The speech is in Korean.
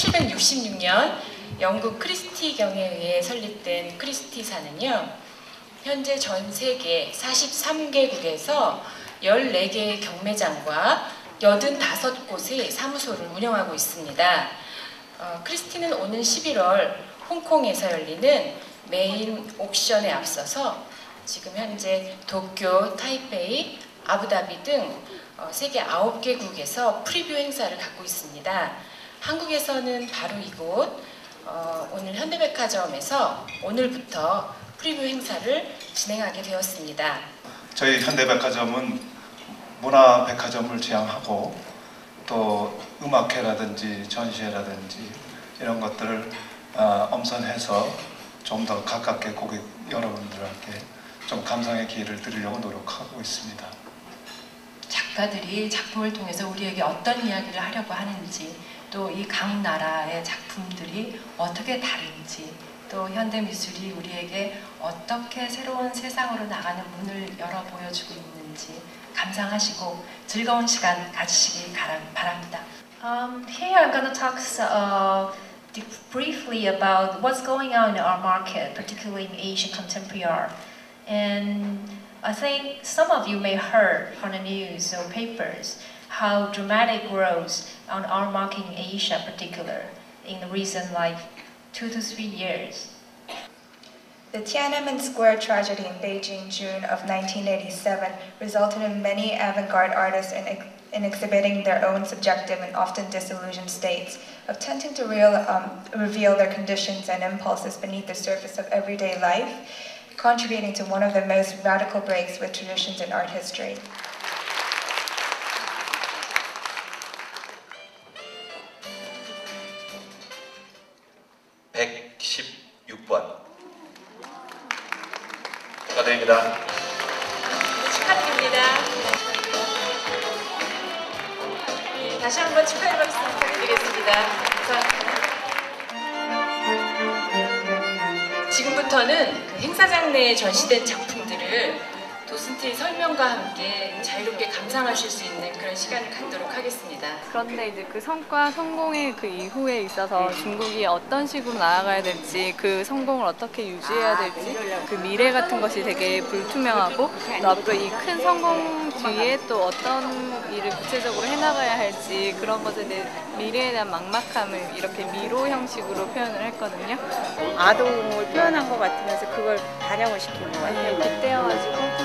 1766년 영국 크리스티 경에 의해 설립된 크리스티사는요. 현재 전 세계 43개국에서 14개의 경매장과 85곳의 사무소를 운영하고 있습니다. 어, 크리스티는 오는 11월 홍콩에서 열리는 메인 옥션에 앞서서 지금 현재 도쿄, 타이페이, 아부다비 등 어, 세계 9개국에서 프리뷰 행사를 갖고 있습니다. 한국에서는 바로 이곳 어, 오늘 현대백화점에서 오늘부터 프리뷰 행사를 진행하게 되었습니다. 저희 현대백화점은 문화백화점을 지향하고 또 음악회라든지 전시회라든지 이런 것들을 어, 엄선해서 좀 더 가깝게 고객 여러분들한테 좀 감상의 기회를 드리려고 노력하고 있습니다. 작가들이 작품을 통해서 우리에게 어떤 이야기를 하려고 하는지 또 이 각 나라의 작품들이 어떻게 다른지 또 현대 미술이 우리에게 어떻게 새로운 세상으로 나가는 문을 열어 보여주고 있는지 감상하시고 즐거운 시간 가지시기 바랍니다. Um, here I'm going to talk uh, briefly about what's going on in our market, particularly in Asian contemporary art. And I think some of you may heard from the news or papers how dramatic growth on our market in Asia particular in the recent like two to three years. The Tiananmen Square tragedy in Beijing, June of 1987, resulted in many avant-garde artists in, ex in, exhibiting their own subjective and often disillusioned states, attempting to real, um, reveal their conditions and impulses beneath the surface of everyday life, contributing to one of the most radical breaks with traditions in art history. 축하드립니다. 축하드립니다. 네, 다시 한번 축하의 박수 부탁드리겠습니다. 지금부터는 그 행사장 내에 전시된 작품들을 도슨트의 설명과 함께 자유롭게 감상하실 수 있는 그런 시간을 갖도록 하겠습니다. 그런데 이제 그 성과 성공의 그 이후에 있어서 중국이 어떤 식으로 나아가야 될지 그 성공을 어떻게 유지해야 될지 그 미래 같은 것이 되게 불투명하고 또 앞으로 이 큰 성공 뒤에 또 어떤 일을 구체적으로 해나가야 할지 그런 것에 대해 미래에 대한 막막함을 이렇게 미로 형식으로 표현을 했거든요. 아동을 표현한 것 같으면서 그걸 반영을 시킨 것 같아요. 혼자 하는